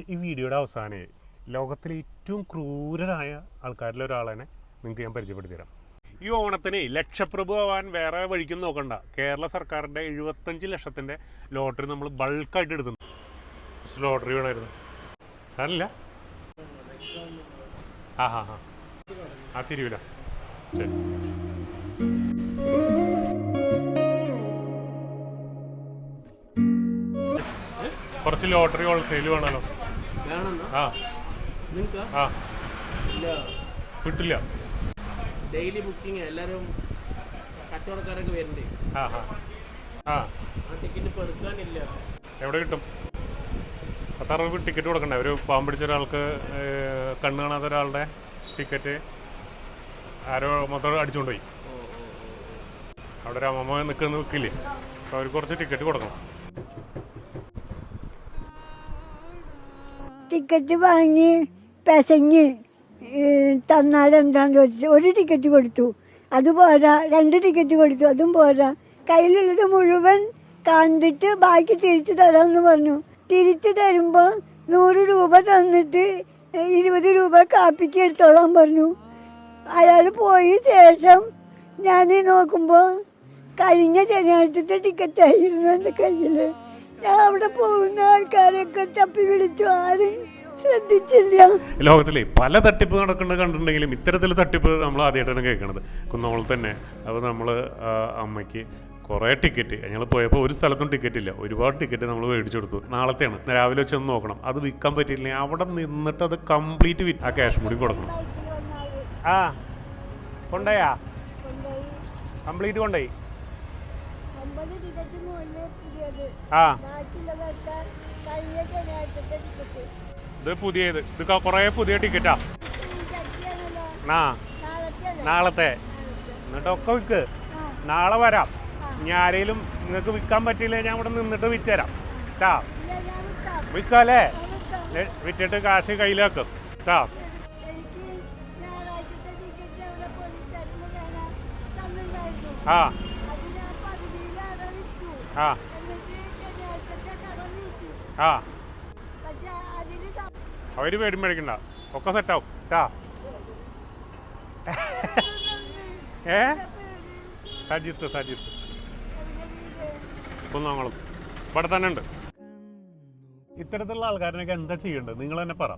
ഈ വീഡിയോയുടെ അവസാനം ലോകത്തിലെ ഏറ്റവും ക്രൂരരായ ആൾക്കാരിലെ ഒരാളെ നിങ്ങൾക്ക് ഞാൻ പരിചയപ്പെടുത്തി തരാം ഈ ഓണത്തിന് ലക്ഷപ്രഭു ആവാൻ വേറെ വഴിക്കും നോക്കണ്ട. കേരള സർക്കാരിന്റെ എഴുപത്തഞ്ച് ലക്ഷത്തിന്റെ ലോട്ടറി നമ്മൾ ബൾക്കായിട്ട് എടുക്കുന്നു. ലോട്ടറി വേണമായിരുന്നു. അല്ല ആ ഹാ ഹാ ആ തിരുവില്ല കുറച്ച് ലോട്ടറി ഹോൾസെയിൽ വേണമല്ലോ ആ. ആ. കിട്ടില്ല. ഡെയിലി ബുക്കിംഗ് എല്ലാവരും കച്ചവടക്കാരൊക്കെ വരണ്ടേ ആ ആ. ടിക്കറ്റ് ഇപ്പോൾ എവിടെ കിട്ടും? പത്താറ് രൂപ ടിക്കറ്റ് കൊടുക്കണ്ടേ? ഒരു പാമ്പ് പിടിച്ച ഒരാൾക്ക് കണ്ണ് കാണാത്ത ഒരാളുടെ ടിക്കറ്റ് ആരോ മൊത്തം അടിച്ചുകൊണ്ട് പോയി. അവിടെ ഒരു അമ്മമ്മ നിൽക്കുന്ന നിൽക്കില്ലേ? അപ്പോൾ അവർ കുറച്ച് ടിക്കറ്റ് കൊടുക്കണം. ടിക്കറ്റ് വാങ്ങി പെസഞ്ഞ് തന്നാലെന്താന്ന് ചോദിച്ചു ഒരു ടിക്കറ്റ് കൊടുത്തു. അത് പോരാ രണ്ട് ടിക്കറ്റ് കൊടുത്തു. അതും പോരാ. കയ്യിലുള്ളത് മുഴുവൻ കണ്ടിട്ട് ബാക്കി തിരിച്ചു തരാമെന്ന് പറഞ്ഞു. തിരിച്ചു തരുമ്പോൾ നൂറ് രൂപ തന്നിട്ട് ഇരുപത് രൂപ കാപ്പിക്ക് എടുത്തോളാൻ പറഞ്ഞു. അയാൾ പോയ ശേഷം ഞാൻ നോക്കുമ്പോൾ കഴിഞ്ഞ ശനിയാഴ്ചത്തെ ടിക്കറ്റ് ആയിരുന്നു എന്റെ കയ്യിൽ ഞാൻ അവിടെ പോകുന്ന ആൾക്കാരൊക്കെ തപ്പി വിളിച്ചു ആരും? ശ്രദ്ധിച്ചില്ല. ലോകത്തിലെ പല തട്ടിപ്പ് നടക്കുന്നത് കണ്ടിട്ടുണ്ടെങ്കിലും ഇത്തരത്തിൽ തട്ടിപ്പ് നമ്മൾ ആദ്യമായിട്ടാണ് കേൾക്കുന്നത്. കുന്നോൾ തന്നെ അപ്പോൾ നമ്മൾ അമ്മയ്ക്ക് കുറേ ടിക്കറ്റ് ഞങ്ങൾ പോയപ്പോൾ ഒരു സ്ഥലത്തും ടിക്കറ്റ് ഇല്ല. ഒരുപാട് ടിക്കറ്റ് നമ്മൾ മേടിച്ചു കൊടുത്തു. നാളത്തെയാണ്. രാവിലെ വെച്ച് ഒന്ന് നോക്കണം. അത് വിൽക്കാൻ പറ്റിയില്ലെങ്കിൽ അവിടെ നിന്നിട്ട് അത് കംപ്ലീറ്റ് വിറ്റ് ആ ക്യാഷ് കൂടി കൊടുക്കണം. ആ കൊണ്ടോയാ കംപ്ലീറ്റ് കൊണ്ടുപോയി അമ്പത് ടിക്കറ്റ് മുകളിൽ പുതിയത് ആ. ഇത് പുതിയത്. ഇത് കുറേ പുതിയ ടിക്കറ്റാ. ആ. നാളത്തെ. എന്നിട്ടൊക്കെ വിൽക്ക് നാളെ വരാം. ഇനി ആരെങ്കിലും നിങ്ങൾക്ക് വിൽക്കാൻ പറ്റിയില്ല ഞാൻ ഇവിടെ നിന്നിട്ട് വിറ്റുതരാം കേട്ടാ വിൽക്കാല്ലേ വിറ്റിട്ട് കാശ് കയ്യിലാക്കും. കേട്ടാ ആ. ഞാൻ വിറ്റു ആ. അവർ പേടി മേടിക്കണ്ട. ഒക്കെ സെറ്റാവും കേട്ടാ ഏ? സജിത്ത് സജിത്ത്. കുന്നോങ്ങളും ഇവിടെ തന്നെ ഉണ്ട്. ഇത്തരത്തിലുള്ള ആൾക്കാരിനൊക്കെ എന്താ ചെയ്യേണ്ടത്? നിങ്ങൾ തന്നെ പറ.